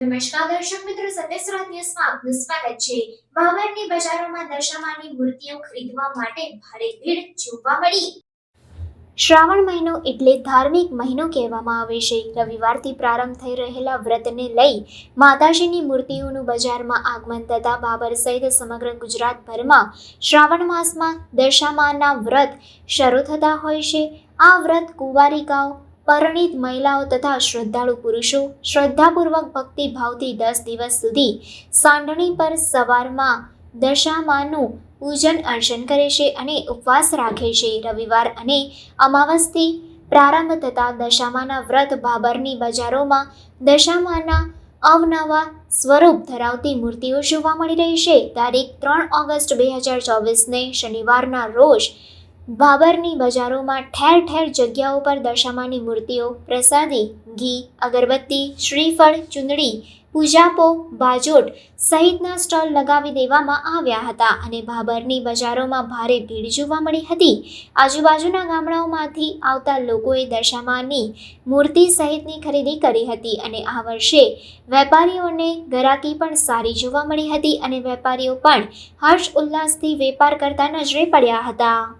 નમસ્કાર દર્શક મિત્રો સત્યસ્રાત ન્યૂઝમાં આપનું સ્વાગત છે. બાબરની બજારોમાં દશામાની મૂર્તિઓ ખરીદવા માટે ભારે ભીડ જોવા મળી. શ્રાવણ મહિનો એટલે ધાર્મિક મહિનો કહેવામાં આવે છે. રવિવારથી પ્રારંભ થઈ રહેલા વ્રતને લઈ માતાજીની મૂર્તિઓનું બજારમાં આગમન થતા બાબર સહિત સમગ્ર ગુજરાતભરમાં શ્રાવણ માસમાં દશામાના વ્રત શરૂ થતા હોય છે. આ વ્રત કુંવારિકાઓ પરણિત મહિલાઓ તથા શ્રદ્ધાળુ પુરુષો શ્રદ્ધાપૂર્વક ભક્તિભાવથી દસ દિવસ સુધી સાંઢણી પર સવારમાં દશામાનું પૂજન અર્ચન કરે છે અને ઉપવાસ રાખે છે. રવિવાર અને અમાવસથી પ્રારંભ થતા દશામાના વ્રત બાબરની બજારોમાં દશામાના અવનવા સ્વરૂપ ધરાવતી મૂર્તિઓ જોવા મળી રહી છે. તારીખ ત્રણ ઓગસ્ટ બે હજાર ચોવીસને શનિવારના રોજ બાબરની બજારોમાં ઠેર ઠેર જગ્યાઓ પર દશામાની મૂર્તિઓ, પ્રસાદી, ઘી, અગરબત્તી, શ્રીફળ, ચૂંદડી, પૂજાપો, બાજોટ સહિતના સ્ટોલ લગાવી દેવામાં આવ્યા હતા અને ભાબરની બજારોમાં ભારે ભીડ જોવા મળી હતી. આજુબાજુના ગામડાઓમાંથી આવતા લોકોએ દશામાની મૂર્તિ સહિતની ખરીદી કરી હતી અને આ વર્ષે વેપારીઓને ગરાકી પણ સારી જોવા મળી હતી અને વેપારીઓ પણ હર્ષ ઉલ્લાસથી વેપાર કરતા નજરે પડ્યા હતા.